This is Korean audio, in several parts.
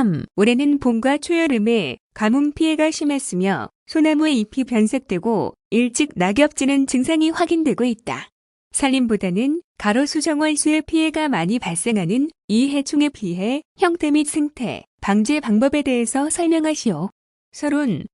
3. 올해는 봄과 초여름에 가뭄 피해가 심했으며 소나무의 잎이 변색되고 일찍 낙엽지는 증상이 확인되고 있다. 산림보다는 가로 수 정월수의 피해가 많이 발생하는 이 해충의 피해, 형태 및 생태, 방제 방법에 대해서 설명하시오. 서론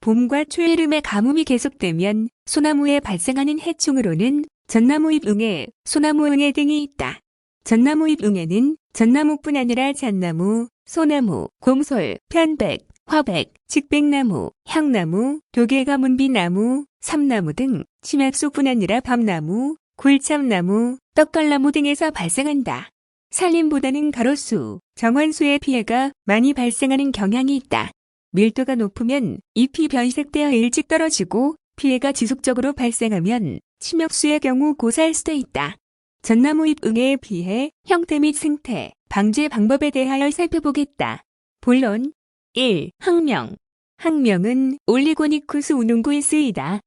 봄과 초여름에 가뭄이 계속되면 소나무에 발생하는 해충으로는 전나무잎 응애, 소나무 응애 등이 있다. 전나무잎 응애는 전나무뿐 아니라 잣나무, 소나무, 곰솔, 편백, 화백, 직백나무, 향나무, 도개가문비나무, 삼나무 등 치맥수뿐 아니라 밤나무, 굴참나무, 떡갈나무 등에서 발생한다. 산림보다는 가로수, 정원수의 피해가 많이 발생하는 경향이 있다. 밀도가 높으면 잎이 변색되어 일찍 떨어지고 피해가 지속적으로 발생하면 치명수의 경우 고사할 수도 있다. 전나무 잎 응애의 피해, 형태 및 생태, 방제 방법에 대하여 살펴보겠다. 본론 1. 항명 항명은 올리고니쿠스 우능구에 쓰이다.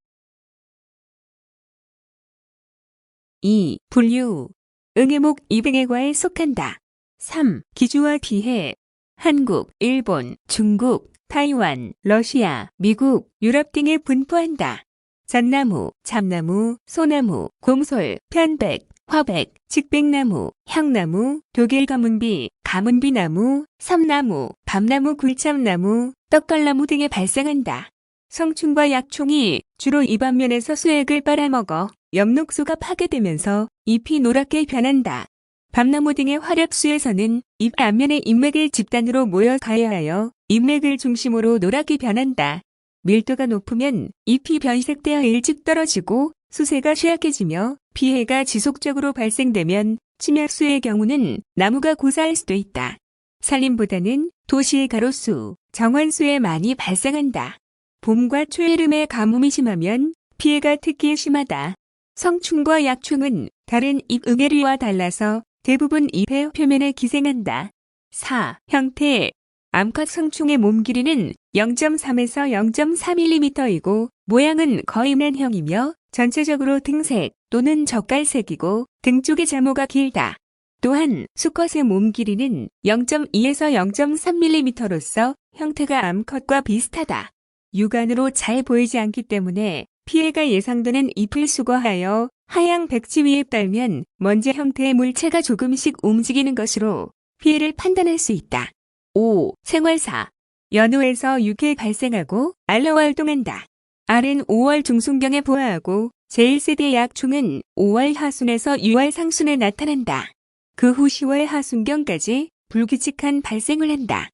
2. 분류 응애목 이병애과에 속한다. 3. 기주와 피해 한국, 일본, 중국, 타이완, 러시아, 미국, 유럽 등에 분포한다. 잣나무, 참나무, 소나무, 곰솔, 편백, 화백, 직백나무, 향나무, 독일 가문비, 가문비나무, 삼나무, 밤나무 굴참나무, 떡갈나무 등에 발생한다. 성충과 약충이 주로 잎 앞면에서 수액을 빨아먹어 엽록소가 파괴되면서 잎이 노랗게 변한다. 밤나무 등의 화렵수에서는 잎 앞면의 잎맥을 집단으로 모여 가해하여 잎맥을 중심으로 노랗게 변한다. 밀도가 높으면 잎이 변색되어 일찍 떨어지고 수세가 취약해지며 피해가 지속적으로 발생되면 침약수의 경우는 나무가 고사할 수도 있다. 산림보다는 도시의 가로수, 정원수에 많이 발생한다. 봄과 초여름에 가뭄이 심하면 피해가 특히 심하다. 성충과 약충은 다른 잎 응애류와 달라서 대부분 잎의 표면에 기생한다. 4. 형태 암컷 성충의 몸 길이는 0.3에서 0.4mm이고 모양은 거의 난형이며 전체적으로 등색 또는 젓갈색이고 등 쪽의 자모가 길다. 또한 수컷의 몸 길이는 0.2에서 0.3mm로서 형태가 암컷과 비슷하다. 육안으로 잘 보이지 않기 때문에 피해가 예상되는 잎을 수거하여 하양 백지 위에 딸면 먼지 형태의 물체가 조금씩 움직이는 것으로 피해를 판단할 수 있다. 5. 생활사 연후에서 6회 발생하고 알러 활동한다. 알은 5월 중순경에 부화하고 제1세대 약충은 5월 하순에서 6월 상순에 나타난다. 그 후 10월 하순경까지 불규칙한 발생을 한다.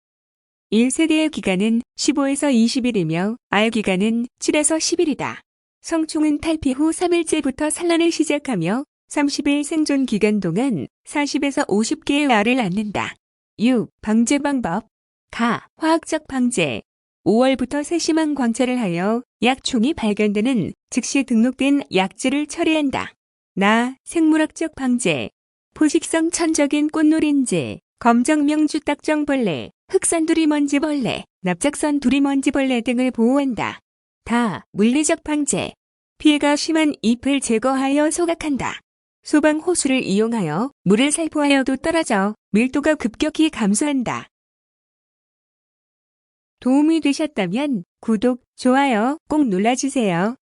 1세대의 기간은 15에서 20일이며 알 기간은 7에서 10일이다. 성충은 탈피 후 3일째부터 산란을 시작하며 30일 생존 기간 동안 40에서 50개의 알을 낳는다. 6. 방제 방법 가. 화학적 방제 5월부터 세심한 광차를 하여 약충이 발견되는 즉시 등록된 약재를 처리한다. 나. 생물학적 방제 포식성 천적인 꽃놀인재 검정명주 딱정벌레, 흑산두리 먼지벌레, 납작선 두리 먼지벌레 등을 보호한다. 다. 물리적 방제 피해가 심한 잎을 제거하여 소각한다. 소방 호수를 이용하여 물을 살포하여도 떨어져 밀도가 급격히 감소한다. 도움이 되셨다면 구독, 좋아요 꼭 눌러주세요.